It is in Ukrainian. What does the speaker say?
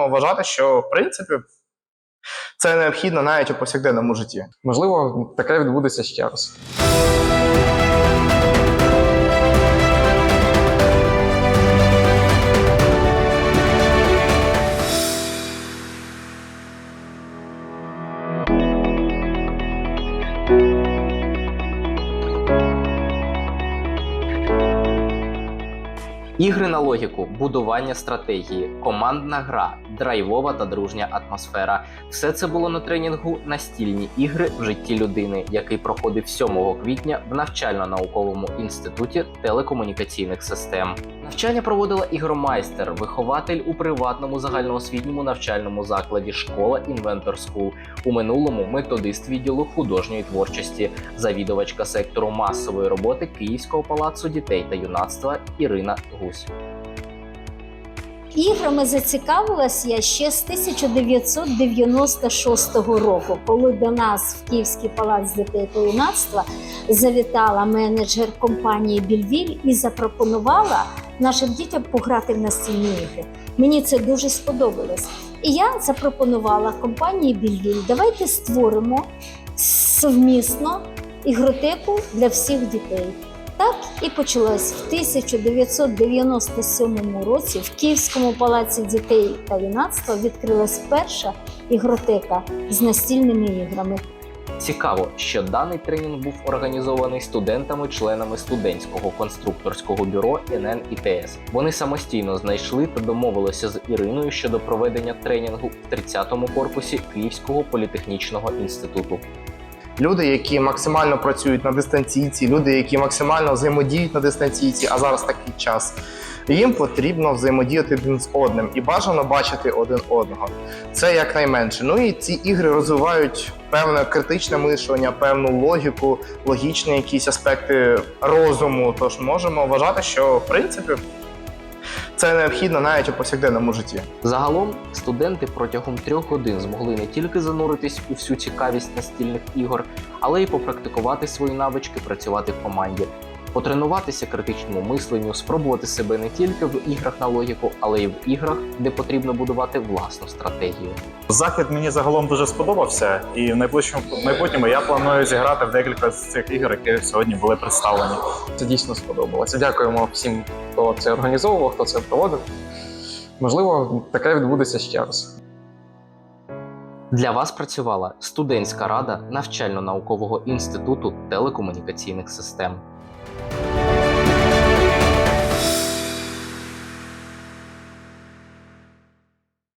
можемо вважати, що в принципі це необхідно навіть у повсякденному житті. Можливо, таке відбудеться ще раз. Ігри на логіку, будування стратегії, командна гра, драйвова та дружня атмосфера все це було на тренінгу Настільні ігри в житті людини, який проходив 7 квітня в навчально-науковому інституті телекомунікаційних систем. Навчання проводила ігромайстер, вихователь у приватному загальноосвітньому навчальному закладі школа Інвентор Скул. У минулому методист відділу художньої творчості, завідувачка сектору масової роботи Київського палацу дітей та юнацтва Ірина Гусь. Іграми зацікавилась я ще з 1996 року, коли до нас в Київський палац дітей та юнацтва завітала менеджер компанії Більвіль і запропонувала нашим дітям пограти в настільні ігри. Мені це дуже сподобалось. І я запропонувала компанії Більвіль, давайте створимо совмісно ігротеку для всіх дітей. Так і почалось в 1997 році в Київському палаці дітей та юнацтва відкрилась перша ігротека з настільними іграми. Цікаво, що даний тренінг був організований студентами-членами студентського конструкторського бюро НН ІТС. Вони самостійно знайшли та домовилися з Іриною щодо проведення тренінгу в 30-му корпусі Київського політехнічного інституту. Люди, які максимально працюють на дистанційці, люди, які максимально взаємодіють на дистанційці, а зараз такий час. Їм потрібно взаємодіяти один з одним і бажано бачити один одного. Це якнайменше. Ну і ці ігри розвивають певне критичне мислення, певну логіку, логічні якісь аспекти розуму. Тож можемо вважати, що в принципі це необхідно навіть у повсякденному житті. Загалом студенти протягом трьох годин змогли не тільки зануритись у всю цікавість настільних ігор, але й попрактикувати свої навички працювати в команді, потренуватися критичному мисленню, спробувати себе не тільки в іграх на логіку, але й в іграх, де потрібно будувати власну стратегію. Захід мені загалом дуже сподобався, і в найближчому майбутньому я планую зіграти в декілька з цих ігор, які сьогодні були представлені. Це дійсно сподобалося. Дякуємо всім, хто це організовував, хто це проводив. Можливо, таке відбудеться ще раз. Для вас працювала студентська рада навчально-наукового інституту телекомунікаційних систем.